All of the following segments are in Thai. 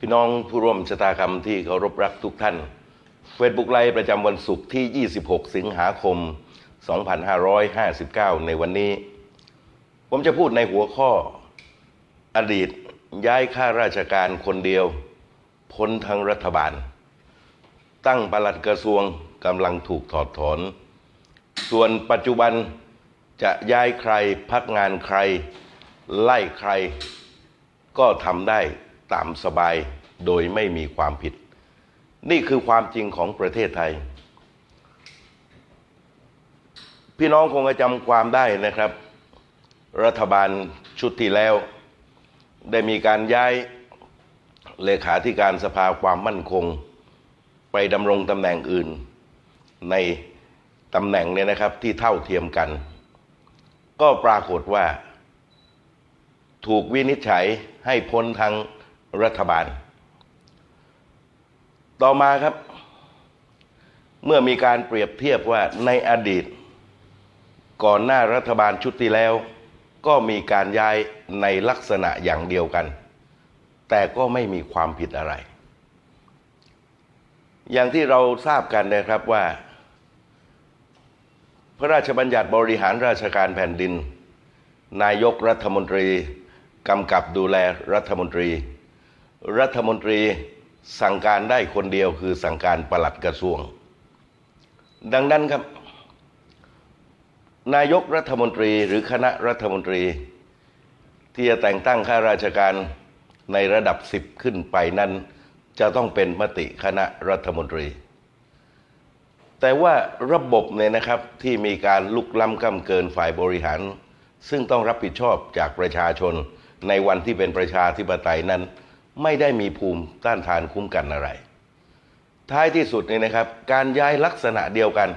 พี่น้องผู้ร่วมชะตากรรมที่เคารพรักทุกท่าน Facebook ไลฟ์ประจำวันศุกร์ที่ 26 สิงหาคม 2559 ในวันนี้ ผมจะพูดในหัวข้อ อดีตย้ายข้าราชการคนเดียว พ้นทั้งรัฐบาล ตั้งปลัดกระทรวงกำลังถูกถอดถอน ส่วนปัจจุบันจะย้ายใครพักงานใคร ไล่ใคร ก็ทำได้ ตามสบายโดยไม่มีความผิด นี่คือความจริงของประเทศไทย พี่น้องคงจะจำความได้นะครับ รัฐบาลชุดที่แล้ว ได้มีการย้ายเลขาธิการสภาความมั่นคง ไปดำรงตำแหน่งอื่น ในตำแหน่งเนี่ยนะครับที่เท่าเทียมกัน ก็ปรากฏว่า ถูกวินิจฉัยให้พ้นทั้ง รัฐบาล ต่อมาครับ เมื่อมีการเปรียบเทียบว่าในอดีต ก่อนหน้ารัฐบาลชุดที่แล้ว ก็มีการย้ายในลักษณะอย่างเดียวกัน แต่ก็ไม่มีความผิดอะไร อย่างที่เราทราบกันนะครับว่า พระราชบัญญัติบริหารราชการแผ่นดินนายกรัฐมนตรี กำกับดูแลรัฐมนตรี รัฐมนตรีสั่งการได้คนเดียวคือสั่งการปลัดกระทรวง ดังนั้นครับ นายกรัฐมนตรีหรือคณะรัฐมนตรี ที่จะแต่งตั้งข้าราชการในระดับสิบขึ้นไปนั้น จะต้องเป็นมติคณะรัฐมนตรี แต่ว่าระบบเนี่ยนะครับที่มีการลุกล้ำก้ำเกินฝ่ายบริหาร ซึ่งต้องรับผิดชอบจากประชาชนในวันที่เป็นประชาธิปไตยนั้น ไม่ได้มีภูมิต้านทานคุ้มกันอะไร ท้ายที่สุดเนี่ยนะครับ การย้ายลักษณะเดียวกัน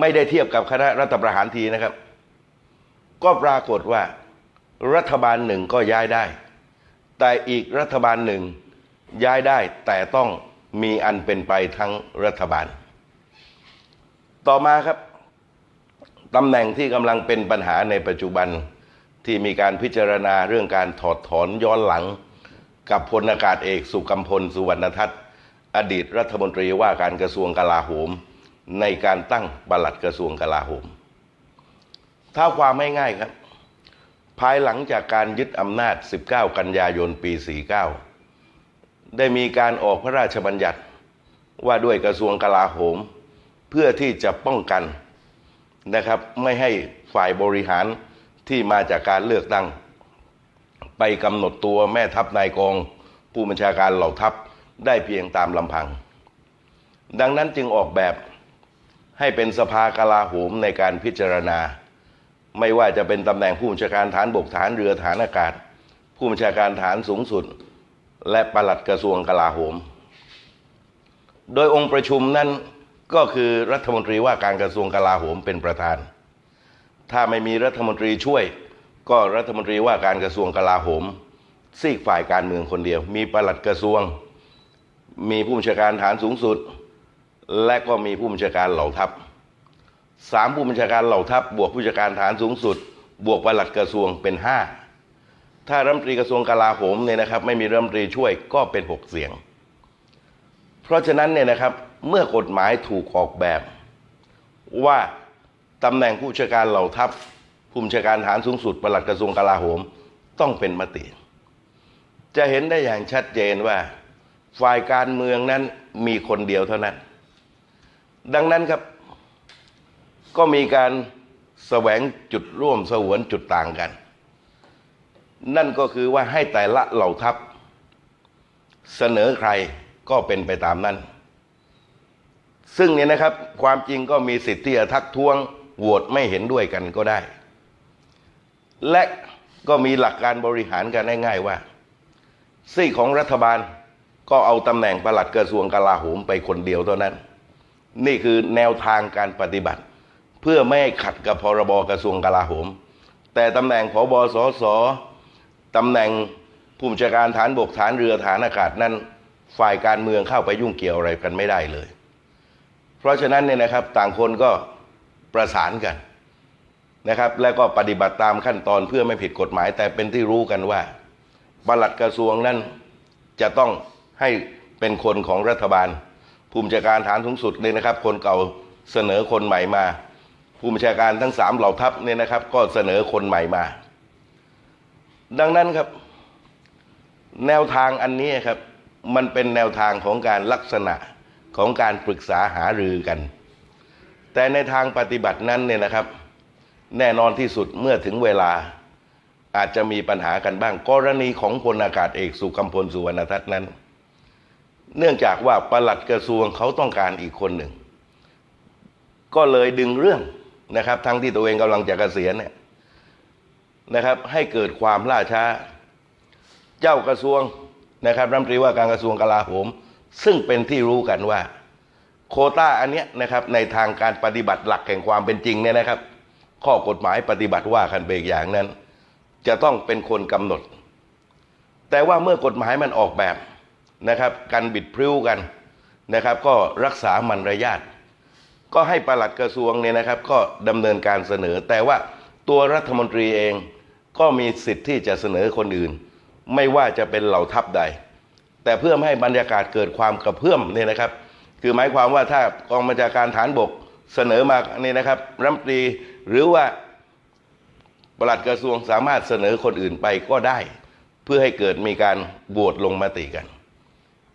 ไม่ได้เทียบกับคณะรัฐประหารทีนะครับ ก็ปรากฏว่า รัฐบาลหนึ่งก็ย้ายได้ แต่อีกรัฐบาลหนึ่งย้ายได้แต่ต้องมีอันเป็นไปทั้งรัฐบาล ต่อมาครับตำแหน่งที่กำลังเป็นปัญหาในปัจจุบันที่มีการพิจารณาเรื่องการถอดถอนย้อนหลัง กับพลอากาศเอกสุกัมพลสุวรรณทัศน์ อดีตรัฐมนตรีว่าการกระทรวงกลาโหม ในการตั้งปลัดกระทรวงกลาโหมถ้าความไม่ง่ายครับ ภายหลังจากการยึดอำนาจ 19 กันยายนปี 49 ได้มีการออกพระราชบัญญัติว่าด้วยกระทรวงกลาโหม เพื่อที่จะป้องกันนะครับ ไม่ให้ฝ่ายบริหารที่มาจากการเลือกตั้ง ไปกำหนดตัวแม่ทัพนายกองผู้บัญชาการเหล่าทัพได้เพียงตามลำพัง ดังนั้นจึงออกแบบให้เป็นสภากลาโหมในการพิจารณา ไม่ว่าจะเป็นตำแหน่งผู้บัญชาการฐานบกฐานเรือฐานอากาศ ผู้บัญชาการฐานสูงสุด และปลัดกระทรวงกลาโหม โดยองค์ประชุมนั้นก็คือรัฐมนตรีว่าการกระทรวงกลาโหมเป็นประธาน ถ้าไม่มีรัฐมนตรีช่วย ก็รัฐมนตรีว่าการกระทรวงกลาโหม ซีกฝ่ายการเมืองคนเดียว มีปลัดกระทรวง มีผู้บัญชาการฐานสูงสุด และก็มีผู้บัญชาการเหล่าทัพสามผู้บัญชาการเหล่าทัพบวกผู้บัญชาการฐานสูงสุด บวกปลัดกระทรวงเป็นห้าถ้ารัฐมนตรีกระทรวงกลาโหมเนี่ยนะครับ ไม่มีรัฐมนตรีช่วยก็เป็นหกเสียง เพราะฉะนั้นเนี่ยนะครับเมื่อกฎหมายถูกออกแบบ ว่าตำแหน่งผู้บัญชาการเหล่าทัพ ผู้บัญชาการฐานสูงสุดปลัดกระทรวงกลาโหม ต้องเป็นมติ จะเห็นได้อย่างชัดเจนว่า ฝ่ายการเมืองนั้นมีคนเดียวเท่านั้น ดังนั้นครับ ก็มีการแสวงจุดร่วมสวนจุดต่างกัน นั่นก็คือว่าให้แต่ละเหล่าทัพ เสนอใครก็เป็นไปตามนั้น ซึ่งเนี่ยนะครับความจริงก็มีสิทธิ์ที่จะทักท้วงโหวตไม่เห็นด้วยกันก็ได้ และก็มีหลักการบริหารกันง่ายๆว่า ซีกของรัฐบาลก็เอาตำแหน่งปลัดกระทรวงกลาโหมไปคนเดียวเท่านั้น นี่คือแนวทางการปฏิบัติ เพื่อไม่ให้ขัดกับพรบกระทรวงกลาโหม แต่ตำแหน่งผบสสตำแหน่งผู้บัญชาการฐานบกฐานเรือฐานอากาศนั้นฝ่ายการเมืองเข้าไปยุ่งเกี่ยวอะไรกันไม่ได้เลย เพราะฉะนั้นเนี่ยนะครับต่างคนก็ประสานกัน นะครับ แล้วก็ปฏิบัติตามขั้นตอนเพื่อไม่ผิดกฎหมาย แต่เป็นที่รู้กันว่าปลัดกระทรวงนั้นจะต้องให้เป็นคนของรัฐบาล ผู้บัญชาการฐานสูงสุดเนี่ยนะครับ คนเก่าเสนอคนใหม่มา ผู้บัญชาการทั้งสามเหล่าทัพเนี่ยนะครับ ก็เสนอคนใหม่มา ดังนั้นครับ แนวทางอันนี้ครับ มันเป็นแนวทางของการลักษณะของการปรึกษาหารือกัน แต่ในทางปฏิบัตินั้นเนี่ยนะครับ แน่นอนที่สุดเมื่อถึงเวลาอาจจะมีปัญหากันบ้าง กรณีของพลอากาศเอกสุกัมพลสุวรรณทัศน์นั้น เนื่องจากว่าปลัดกระทรวงเขาต้องการอีกคนหนึ่ง ก็เลยดึงเรื่องนะครับ ทั้งที่ตัวเองกำลังจะเกษียณเนี่ยนะครับ ให้เกิดความล่าช้า เจ้ากระทรวงนะครับรัฐมนตรีว่าการกระทรวงกลาโหม ซึ่งเป็นที่รู้กันว่า โคต้าอันเนี้ยนะครับในทางการปฏิบัติหลักแห่งความเป็นจริงเนี่ยนะครับ ข้อกฎหมายปฏิบัติว่ากันไปอีกอย่างนั้น จะต้องเป็นคนกำหนด แต่ว่าเมื่อกฎหมายมันออกแบบนะครับการบิดพริ้วกันนะครับ ก็รักษามันระยาทก็ให้ปลัดกระทรวงเนี่ยนะครับ ก็ดำเนินการเสนอ แต่ว่าตัวรัฐมนตรีเองก็มีสิทธิ์ที่จะเสนอคนอื่น ไม่ว่าจะเป็นเหล่าทัพใด แต่เพื่อให้บรรยากาศเกิดความกระเพื่อมเนี่ยนะครับ คือหมายความว่าถ้ากองบัญชาการฐานบก เสนอมาเนี่ยนะครับรัฐมนตรีหรือว่าปลัดกระทรวงสามารถเสนอคนอื่นไปก็ได้ เพื่อให้เกิดมีการโหวตลงมติกัน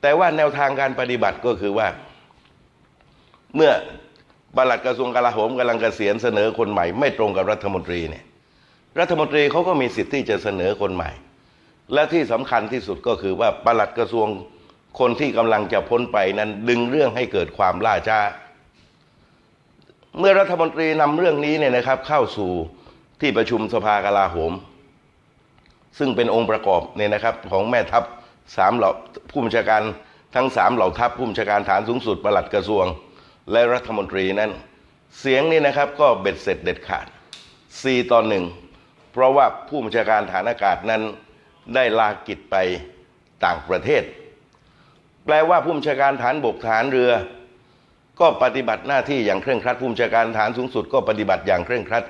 แต่ว่าแนวทางการปฏิบัติก็คือว่า เมื่อปลัดกระทรวงกลาโหมกำลังเกษียณเสนอคนใหม่ ไม่ตรงกับรัฐมนตรีเนี่ยรัฐมนตรีเขาก็มีสิทธิ์ที่จะเสนอคนใหม่ และที่สำคัญที่สุดก็คือว่าปลัดกระทรวงคนที่กำลังจะพ้นไปนั้นดึงเรื่องให้เกิดความล่าช้า เมื่อรัฐมนตรีนำเรื่องนี้เนี่ยนะครับ เข้าสู่ที่ประชุมสภากลาโหม ซึ่งเป็นองค์ประกอบเนี่ยนะครับ ของแม่ทัพสามเหล่าผู้บัญชาการทั้งสามเหล่าทัพผู้บัญชาการฐานสูงสุดประหลัดกระทรวง และรัฐมนตรีนั้น เสียงนี่นะครับก็เบ็ดเสร็จเด็ดขาด 4 ต่อหนึ่งเพราะว่าผู้บัญชาการฐานอากาศนั้นได้ลากิจไปต่างประเทศ แปลว่าผู้บัญชาการฐานบกฐานเรือ ก็ปฏิบัติหน้าที่อย่างเคร่งครัดผู้บัญชาการฐานสูงสุด ก็ปฏิบัติอย่างเคร่งครัด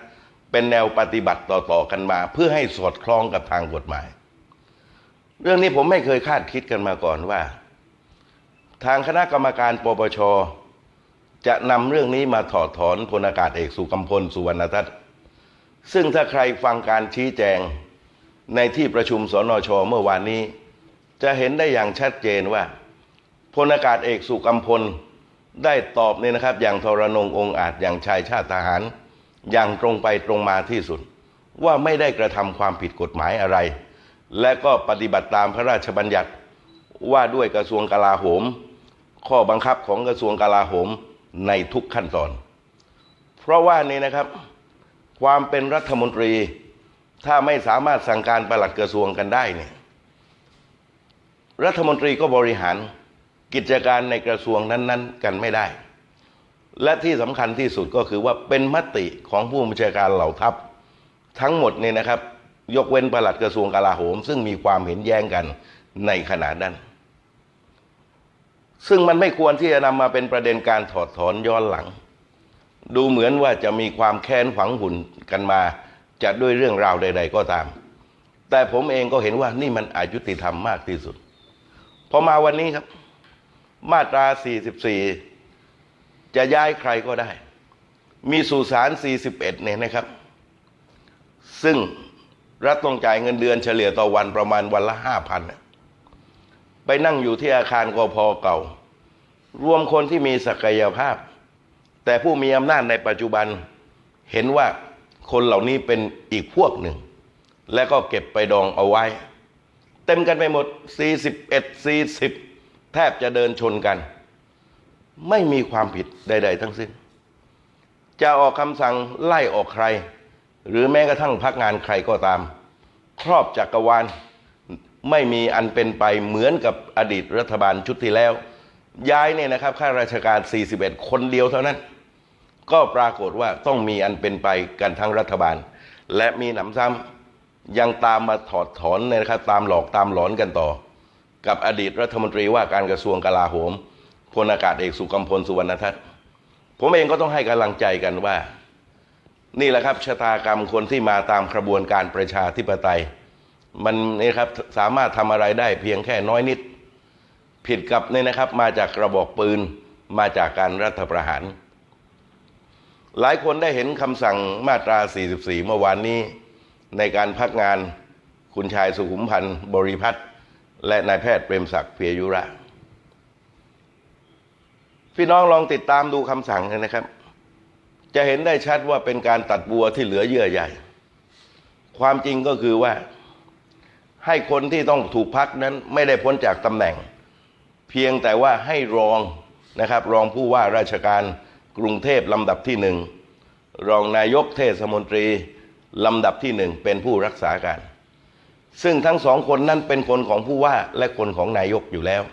เป็นแนวปฏิบัติต่อๆกันมา เพื่อให้สอดคล้องกับทางกฎหมาย เรื่องนี้ผมไม่เคยคาดคิดกันมาก่อนว่า ทางคณะกรรมการปปชจะนำเรื่องนี้มาถอดถอนพลอากาศเอกสุกัมพลสุวรรณทัศน์ซึ่งถ้าใครฟังการชี้แจงในที่ประชุมสนชเมื่อวานนี้ จะเห็นได้อย่างชัดเจนว่าพลอากาศเอกสุกัมพล ได้ตอบเนี่ยนะครับ อย่างทรนงองอาจอย่างชายชาติทหาร อย่างตรงไปตรงมาที่สุด ว่าไม่ได้กระทำความผิดกฎหมายอะไร และก็ปฏิบัติตามพระราชบัญญัติว่าด้วยกระทรวงกลาโหม ข้อบังคับของกระทรวงกลาโหมในทุกขั้นตอน เพราะว่านี่นะครับ ความเป็นรัฐมนตรีถ้าไม่สามารถสั่งการปลัดกระทรวงกันได้เนี่ยรัฐมนตรีก็บริหาร กิจการในกระทรวงนั้น ๆ กันไม่ได้ และที่สำคัญที่สุดก็คือว่าเป็นมติของผู้บัญชาการเหล่าทัพ ทั้งหมดเนี่ยนะครับ ยกเว้นปลัดกระทรวงกลาโหม ซึ่งมีความเห็นแย้งกันในขณะนั้น ซึ่งมันไม่ควรที่จะนำมาเป็นประเด็นการถอดถอนย้อนหลัง ดูเหมือนว่าจะมีความแค้นฝังหุ่นกันมาจะด้วยเรื่องราวใด ๆ ก็ตาม แต่ผมเองก็เห็นว่านี่มันอายุติธรรมมากที่สุดพอมาวันนี้ครับ มาตรา 44 จะย้ายใครก็ได้ มีสุสาน 41 เนี่ยนะครับ ซึ่งรัฐต้องจ่ายเงินเดือนเฉลี่ยต่อวันประมาณวันละ 5,000 ไปนั่งอยู่ที่อาคารกพเก่า รวมคนที่มีศักยภาพ แต่ผู้มีอำนาจในปัจจุบันเห็นว่าคนเหล่านี้เป็นอีกพวกหนึ่ง และก็เก็บไปดองเอาไว้ เต็มกันไปหมด 41 40 แทบจะเดินชนกัน ไม่มีความผิดใด ๆ ทั้งสิ้น จะออกคำสั่งไล่ออกใคร หรือแม้กระทั่งพักงานใครก็ตาม ครอบจักรวาลไม่มีอันเป็นไปเหมือนกับอดีตรัฐบาลชุดที่แล้ว ย้ายเนี่ยนะครับข้าราชการ 41 คนเดียวเท่านั้น ก็ปรากฏว่าต้องมีอันเป็นไปกันทั้งรัฐบาล และมีหนำซ้ำยังตามมาถอดถอนเนี่ยนะครับตามหลอกตามหลอนกันต่อ กับอดีตรัฐมนตรีว่าการกระทรวงกลาโหมพลอากาศเอกสุกัมพลสุวรรณทัศน์ผมเองก็ต้องให้กำลังใจกันว่า นี่แหละครับชะตากรรมคนที่มาตามกระบวนการประชาธิปไตย มันนี่ครับสามารถทำอะไรได้เพียงแค่น้อยนิด ผิดกับเนี่ยนะครับ มาจากกระบอกปืนมาจากการรัฐประหาร หลายคนได้เห็นคำสั่งมาตรา 44 เมื่อวานนี้ ในการพักงานคุณชายสุขุมพันธ์บริพัตร และนายแพทย์เปรมศักดิ์เพียยุระ พี่น้องลองติดตามดูคำสั่งนะครับ จะเห็นได้ชัดว่าเป็นการตัดบัวที่เหลือเยื่อใหญ่ ความจริงก็คือว่า ให้คนที่ต้องถูกพักนั้นไม่ได้พ้นจากตำแหน่ง เพียงแต่ว่าให้รองนะครับ รองผู้ว่าราชการกรุงเทพลำดับที่หนึ่งรองนายกเทศมนตรีลำดับที่หนึ่งเป็นผู้รักษาการ ซึ่งทั้งสองคนนั้นเป็นคนของผู้ว่าและคนของนายกอยู่แล้ว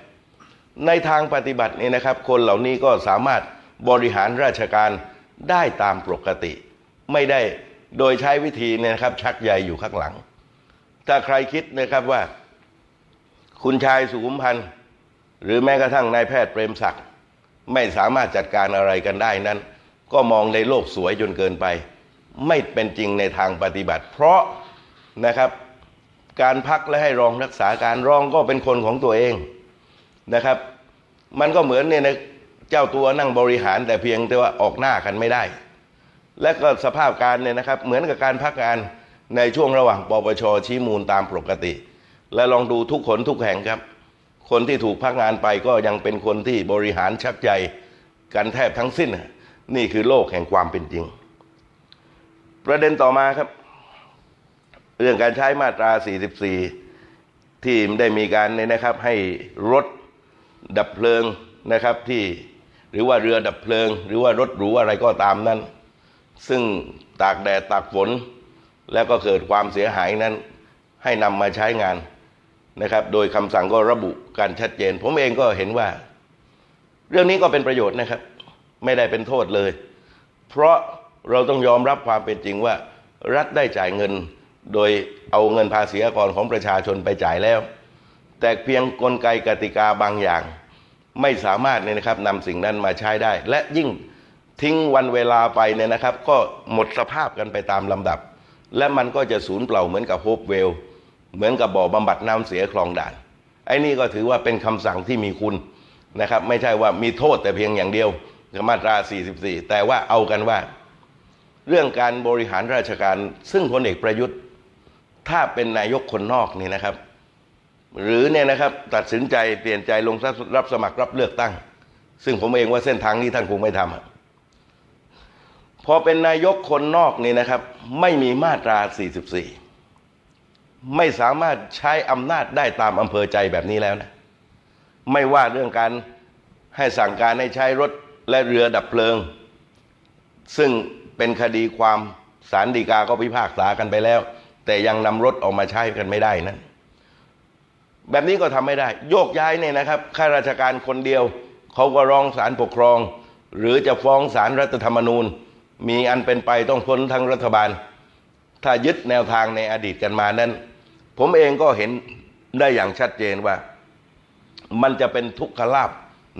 ในทางปฏิบัตินี่นะครับ คนเหล่านี้ก็สามารถบริหารราชการได้ตามปกติ ไม่ได้โดยใช้วิธีเนี่ยนะครับ ชักใยอยู่ข้างหลัง ถ้าใครคิดนะครับว่า คุณชายสุขุมพันธ์หรือแม้กระทั่งนายแพทย์เปรมศักดิ์ไม่สามารถจัดการอะไรกันได้นั้น ก็มองในโลกสวยจนเกินไป ไม่เป็นจริงในทางปฏิบัติ เพราะนะครับ การพักและให้รองรักษาการรองก็เป็นคนของตัวเองนะครับ มันก็เหมือนเนี่ยนะเจ้าตัวนั่งบริหารแต่เพียงแต่ว่าออกหน้ากันไม่ได้ และก็สภาพการเนี่ยนะครับ เหมือนกับการพักงานในช่วงระหว่างปปชชี้มูลตามปกติ และลองดูทุกคนทุกแห่งครับ คนที่ถูกพักงานไปก็ยังเป็นคนที่บริหารชักใจกันแทบทั้งสิ้น นี่คือโลกแห่งความเป็นจริง ประเด็นต่อมาครับ เรื่องการใช้มาตรา 44 ที่ได้มีการเนี่ยนะครับให้รถดับเพลิงนะครับที่หรือว่าเรือดับเพลิง หรือว่ารถหรูอะไรก็ตามนั้น ซึ่งตากแดดตากฝน แล้วก็เกิดความเสียหายนั้น ให้นำมาใช้งานนะครับ โดยคำสั่งก็ระบุการชัดเจน ผมเองก็เห็นว่า เรื่องนี้ก็เป็นประโยชน์นะครับ ไม่ได้เป็นโทษเลย เพราะเราต้องยอมรับความเป็นจริงว่า รัฐได้จ่ายเงิน โดยเอาเงินภาษีอากรของประชาชนไปจ่ายแล้ว แต่เพียงกลไกกติกาบางอย่าง ไม่สามารถเนี่ยนะครับนำสิ่งนั้นมาใช้ได้ และยิ่งทิ้งวันเวลาไปเนี่ยนะครับ ก็หมดสภาพกันไปตามลำดับ และมันก็จะสูญเปล่าเหมือนกับโฮปเวล เหมือนกับบ่อบำบัดน้ำเสียคลองด่าน ไอ้นี่ก็ถือว่าเป็นคำสั่งที่มีคุณนะครับ ไม่ใช่ว่ามีโทษแต่เพียงอย่างเดียวมาตรา 44 แต่ว่าเอากันว่า เรื่องการบริหารราชการซึ่งพลเอกประยุทธ์ ถ้าเป็นนายกคนนอกนี่นะครับ หรือเนี่ยนะครับตัดสินใจเปลี่ยนใจลงรับสมัครรับเลือกตั้ง ซึ่งผมเองว่าเส้นทางนี้ท่านคงไม่ทำพอเป็นนายกคนนอกนี่นะครับ ไม่มีมาตรา 44 ไม่สามารถใช้อำนาจได้ตามอำเภอใจแบบนี้แล้วนะไม่ว่าเรื่องการให้สั่งการให้ใช้รถและเรือดับเพลิง ซึ่งเป็นคดีความสารดีกาก็พิพากษากันไปแล้ว แต่ยังนำรถออกมาใช้กันไม่ได้นั้นแบบนี้ก็ทำไม่ได้ โยกย้ายเนี่ยนะครับข้าราชการคนเดียว เขาก็ร้องศาลปกครอง หรือจะฟ้องศาลรรัฐธรรมนูญ มีอันเป็นไปต้องพ้นทั้งรัฐบาล ถ้ายึดแนวทางในอดีตกันมานั้น ผมเองก็เห็นได้อย่างชัดเจนว่า มันจะเป็นทุกขลาบ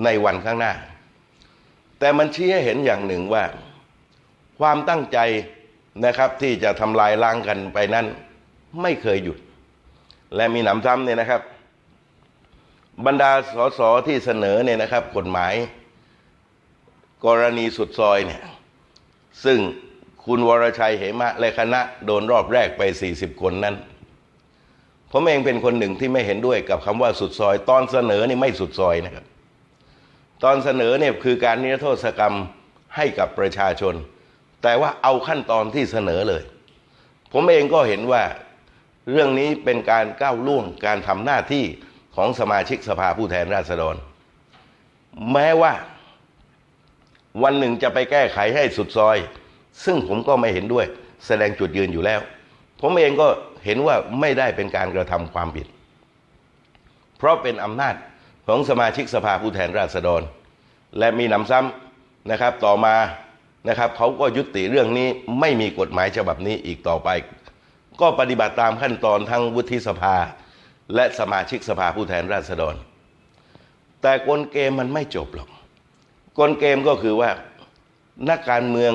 ในวันข้างหน้า แต่มันชี้ให้เห็นอย่างหนึ่งว่า ความตั้งใจ นะครับ ที่จะทำลายล้างกันไปนั้น ไม่เคยหยุด และมีหนำซ้ำเนี่ยนะครับ บรรดาสสที่เสนอเนี่ยนะครับ กฎหมาย กรณีสุดซอยเนี่ยซึ่งคุณวรชัยเหมะและคณะโดนรอบแรกไป 40 คนนั้น ผมเองเป็นคนหนึ่งที่ไม่เห็นด้วยกับคำว่าสุดซอย ตอนเสนอนี่ไม่สุดซอยนะครับ ตอนเสนอเนี่ยคือการนิรโทษกรรมให้กับประชาชน แต่ว่าเอาขั้นตอนที่เสนอเลย ผมเองก็เห็นว่าเรื่องนี้เป็นการก้าวล่วงการทำหน้าที่ของสมาชิกสภาผู้แทนราษฎร แม้ว่า วันหนึ่งจะไปแก้ไขให้สุดซอย ซึ่งผมก็ไม่เห็นด้วย แสดงจุดยืนอยู่แล้ว ผมเองก็เห็นว่าไม่ได้เป็นการกระทำความผิด เพราะเป็นอำนาจของสมาชิกสภาผู้แทนราษฎร และมีหนำซ้ำนะครับต่อมา นะครับเขาก็ยุติเรื่องนี้ไม่มีกฎหมายฉบับนี้อีกต่อไป ก็ปฏิบัติตามขั้นตอนทั้งวุฒิสภา และสมาชิกสภาผู้แทนราษฎร แต่กลเกมมันไม่จบหรอกกลเกมก็คือว่านักการเมือง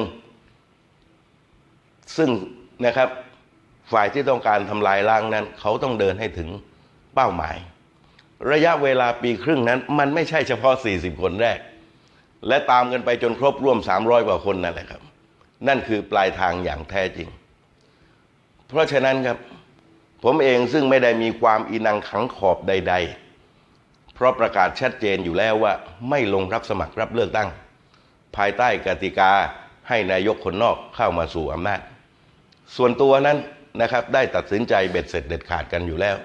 ซึ่งนะครับฝ่ายที่ต้องการทำลายล้างนั้น เขาต้องเดินให้ถึงเป้าหมาย ระยะเวลาปีครึ่งนั้น มันไม่ใช่เฉพาะ 40 คนแรก และตามกันไปจนครบร่วม 300 กว่าคนนั่นแหละครับ นั่นคือปลายทางอย่างแท้จริง เพราะฉะนั้นครับ ผมเองซึ่งไม่ได้มีความอีนังขังขอบใด ๆ เพราะประกาศชัดเจนอยู่แล้วว่า ไม่ลงรับสมัครรับเลือกตั้ง ภายใต้กติกาให้นายกคนนอกเข้ามาสู่อำนาจ ส่วนตัวนั้นนะครับได้ตัดสินใจเบ็ดเสร็จเด็ดขาดกันอยู่แล้ว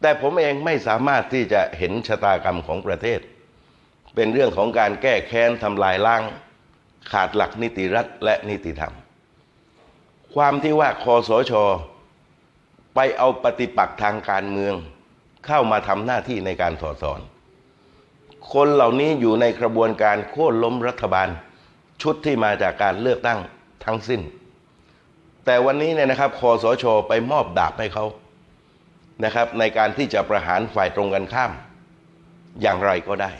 แต่ผมเองไม่สามารถที่จะเห็นชะตากรรมของประเทศ เป็นเรื่องของการแก้แค้นทำลายล้าง ขาดหลักนิติรัฐและนิติธรรม ความที่ว่าคอสชไปเอาปฏิปักษ์ทางการเมือง เข้ามาทำหน้าที่ในการถอดถอน คนเหล่านี้อยู่ในกระบวนการโค่นล้มรัฐบาล ชุดที่มาจากการเลือกตั้งทั้งสิ้น แต่วันนี้เนี่ยนะครับคอสชไปมอบดาบให้เขานะครับ ในการที่จะประหารฝ่ายตรงกันข้าม อย่างไรก็ได้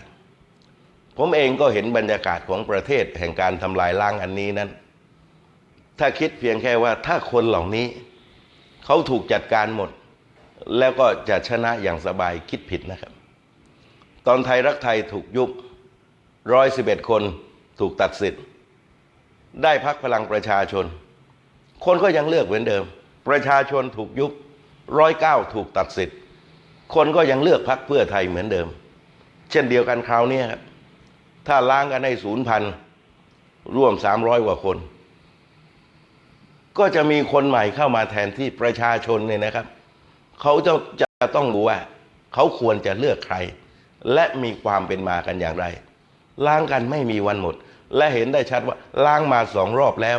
ผมเองก็เห็นบรรยากาศของประเทศแห่งการทำลายล้างอันนี้นั้น ถ้าคิดเพียงแค่ว่าถ้าคนเหล่านี้เขาถูกจัดการหมด แล้วก็จะชนะอย่างสบายคิดผิดนะครับ ตอนไทยรักไทยถูกยุบร้อยสิบเอ็ดคนถูกตัดสิทธิ์ ได้พักพลังประชาชน คนก็ยังเลือกเหมือนเดิม ประชาชนถูกยุบร้อยเก้าถูกตัดสิทธิ์ คนก็ยังเลือกพักเพื่อไทยเหมือนเดิม เช่นเดียวกันคราวนี้ครับ ถ้าล้างกันให้ศูนย์พันร่วมสามร้อยกว่าคน ก็จะมีคนใหม่เข้ามาแทนที่ประชาชนเนี่ยนะครับ เขาจะจะต้องรู้ว่า เขาควรจะเลือกใคร และมีความเป็นมากันอย่างไร ล้างกันไม่มีวันหมด และเห็นได้ชัดว่าล้างมาสองรอบแล้ว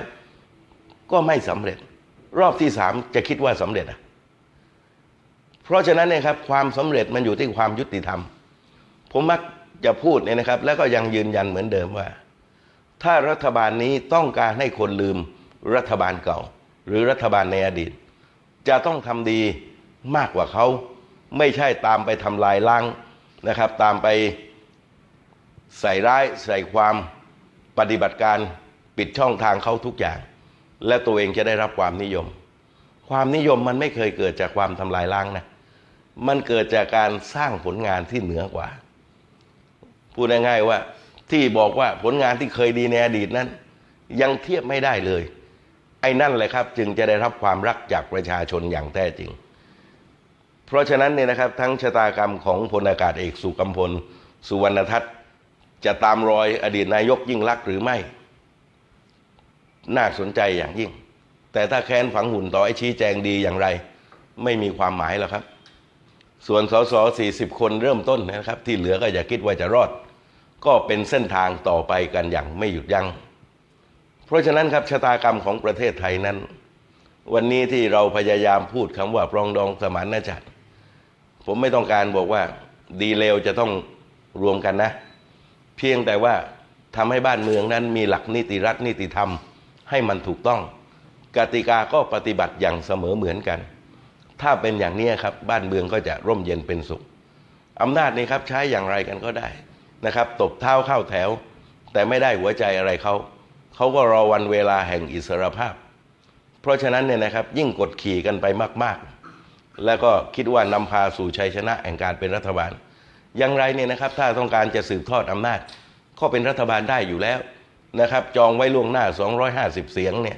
ก็ไม่สำเร็จ รอบที่สามจะคิดว่าสำเร็จอะเพราะฉะนั้นเนี่ยครับความสำเร็จมันอยู่ที่ความยุติธรรม ผมมัก จะพูดเนี่ยนะครับ แล้วก็ยังยืนยันเหมือนเดิมว่า ถ้ารัฐบาลนี้ต้องการให้คนลืมรัฐบาลเก่า หรือรัฐบาลในอดีต จะต้องทำดีมากกว่าเขา ไม่ใช่ตามไปทำลายล้างนะครับ ตามไปใส่ร้ายใส่ความปฏิบัติการปิดช่องทางเขาทุกอย่าง และตัวเองจะได้รับความนิยม ความนิยมมันไม่เคยเกิดจากความทำลายล้างนะมันเกิดจากการสร้างผลงานที่เหนือกว่า พูดง่ายๆว่า ที่บอกว่าผลงานที่เคยดีในอดีตนั้น ยังเทียบไม่ได้เลย ไอ้นั่นแหละครับ จึงจะได้รับความรักจากประชาชนอย่างแท้จริง เพราะฉะนั้นเนี่ยนะครับทั้งชะตากรรมของพลอากาศเอกสุกัมพล สุวรรณทัศน์ จะตามรอยอดีตนายกยิ่งลักษณ์หรือไม่ น่าสนใจอย่างยิ่ง แต่ถ้าแค้นฝังหุ่นต่อไอ้ชี้แจงดีอย่างไร ไม่มีความหมายหรอกครับส่วนสส40 คนเริ่มต้นนะครับ ที่เหลือก็อย่าคิดว่าจะรอด ก็เป็นเส้นทางต่อไปกันอย่างไม่หยุดยัง้ง เพราะฉะนั้นครับชะตากรรมของประเทศไทยนั้น วันนี้ที่เราพยายามพูดคำว่าปรองดองสมานฉันท์ผมไม่ต้องการบอกว่าดีเลวจะต้องรวมกันนะ เพียงแต่ว่าทำให้บ้านเมืองนั้นมีหลักนิติรัฐนิติธรรม ให้มันถูกต้อง กติกาก็ปฏิบัติอย่างเสมอเหมือนกัน ถ้าเป็นอย่างนี้ครับบ้านเมืองก็จะร่มเย็นเป็นสุขอำนาจนี้ครับใช้อย่างไรกันก็ได้ นะครับตบเท้าเข้าแถว แต่ไม่ได้หัวใจอะไรเขาเขาก็รอวันเวลาแห่งอิสรภาพ เพราะฉะนั้นเนี่ยนะครับยิ่งกดขี่กันไปมาก ๆ แล้วก็คิดว่านำพาสู่ชัยชนะแห่งการเป็นรัฐบาล อย่างไรเนี่ยนะครับถ้าต้องการจะสืบทอดอำนาจ ก็เป็นรัฐบาลได้อยู่แล้วนะครับจองไว้ล่วงหน้า 250 เสียงเนี่ย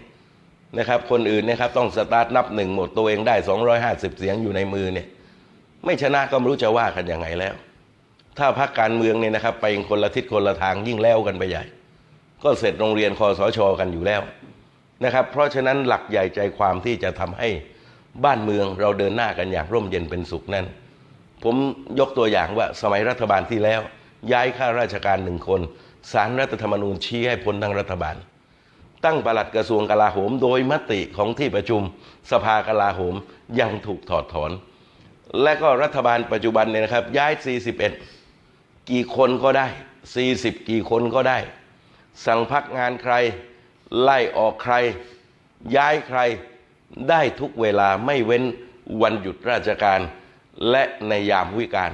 นะครับคนอื่นนะครับต้องสตาร์ทนับหนึ่งหมดตัวเองได้ 250 เสียงอยู่ในมือเนี่ยไม่ชนะก็ไม่รู้จะว่ากันยังไงแล้ว ถ้าพรรคการเมืองเนี่ยนะครับ ไปคนละทิศคนละทางยิ่งแล้วกันไปใหญ่ ก็เสร็จโรงเรียนคอสชกันอยู่แล้วนะครับ เพราะฉะนั้นหลักใหญ่ใจความที่จะทำให้บ้านเมืองเราเดินหน้ากันอย่างร่มเย็นเป็นสุขนั้นผมยกตัวอย่างว่าสมัยรัฐบาลที่แล้ว ย้ายข้าราชการหนึ่งคนสารรัฐธรรมนูญชี้ให้พ้นทั้งรัฐบาล ตั้งประหลัดกระทรวงกลาโหม โดยมติของที่ประชุมสภากลาโหมยังถูกถอดถอน และก็รัฐบาลปัจจุบันเนี่ยนะครับย้าย 41 กี่คนก็ได้ 40 กี่คนก็ได้ สั่งพักงานใคร ไล่ออกใคร ย้ายใครได้ทุกเวลาไม่เว้นวันหยุดราชการ และในยามวิการ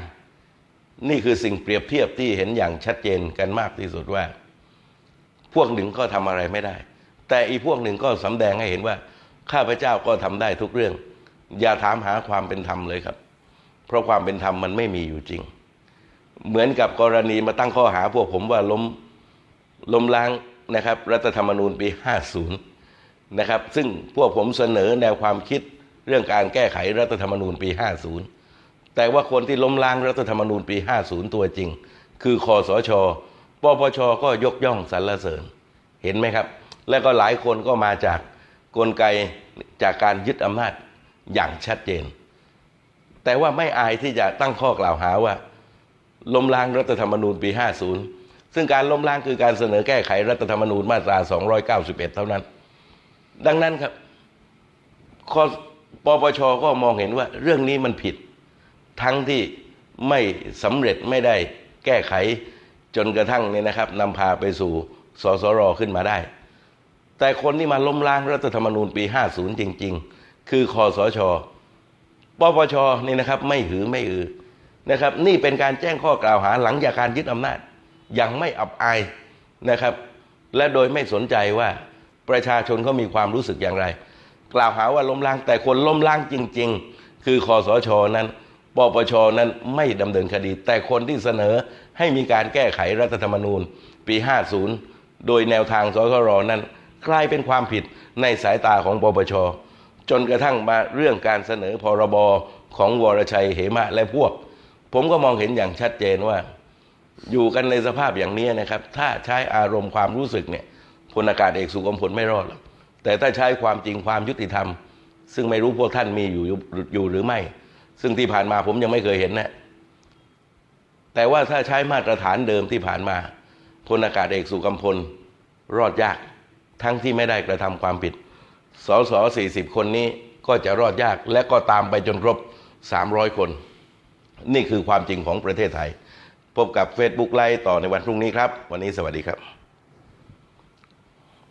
นี่คือสิ่งเปรียบเทียบที่เห็นอย่างชัดเจนกันมากที่สุดว่า พวกหนึ่งก็ทำอะไรไม่ได้ แต่อีกพวกหนึ่งก็สำแดงให้เห็นว่า ข้าพเจ้าก็ทำได้ทุกเรื่อง อย่าถามหาความเป็นธรรมเลยครับ เพราะความเป็นธรรมมันไม่มีอยู่จริง เหมือนกับกรณีมาตั้งข้อหาพวกผมว่าล้มล้มล้างนะครับ รัฐธรรมนูญปี 50 นะครับ ซึ่งพวกผมเสนอแนวความคิดเรื่องการแก้ไขรัฐธรรมนูญปี 50 แต่ว่าคนที่ล้มล้างรัฐธรรมนูญปี 50 ตัวจริง คือคอสชปปชก็ยกย่องสรรเสริญ เห็นไหมครับ และก็หลายคนก็มาจากกลไกจากการยึดอำนาจอย่างชัดเจน แต่ว่าไม่อายที่จะตั้งข้อกล่าวหาว่า ล้มล้างรัฐธรรมนูญปี 50 ซึ่งการล้มล้างคือการเสนอแก้ไขรัฐธรรมนูญมาตรา 291 เท่านั้น ดังนั้นครับขปปชก็มองเห็นว่าเรื่องนี้มันผิด ทั้งที่ไม่สำเร็จไม่ได้แก้ไขจนกระทั่งเนี่ยนะครับนำพาไปสู่สสรขึ้นมาได้ แต่คนที่มาล้มล้างรัฐธรรมนูญปี 50 จริง ๆ คือคอสช ปปชนี่นะครับไม่หือไม่อือ นะครับนี่เป็นการแจ้งข้อกล่าวหาหลังจากการยึดอำนาจอย่างไม่อับอายนะครับ และโดยไม่สนใจว่าประชาชนเขามีความรู้สึกอย่างไร กล่าวหาว่าล้มล้างแต่คนล้มล้างจริง ๆ คือคอสชนั้นปปชนั้นไม่ดำเนินคดี แต่คนที่เสนอให้มีการแก้ไขรัฐธรรมนูญ ปี 50 โดยแนวทางสสรนั้นกลายเป็นความผิดในสายตาของปปชจนกระทั่งมาเรื่องการเสนอพรบของวรชัยเหมะและพวก ผมก็มองเห็นอย่างชัดเจนว่า อยู่กันในสภาพอย่างนี้นะครับ ถ้าใช้อารมณ์ความรู้สึกเนี่ยพลอากาศเอกสุกมพลไม่รอดหรอกแต่ถ้าใช้ความจริงความยุติธรรม ซึ่งไม่รู้พวกท่านมีอยู่อยู่หรือไม่ ซึ่งที่ผ่านมาผมยังไม่เคยเห็นนะแต่ว่าถ้าใช้มาตรฐานเดิมที่ผ่านมาพลอากาศเอกสุกมพลรอดยาก ทั้งที่ไม่ได้กระทำความผิดสส40คนนี้ก็จะรอดยากและก็ตามไปจนครบ 300 คน นี่คือความจริงของประเทศไทย พบกับ Facebook ไลฟ์ต่อในวันพรุ่งนี้ครับ วันนี้สวัสดีครับ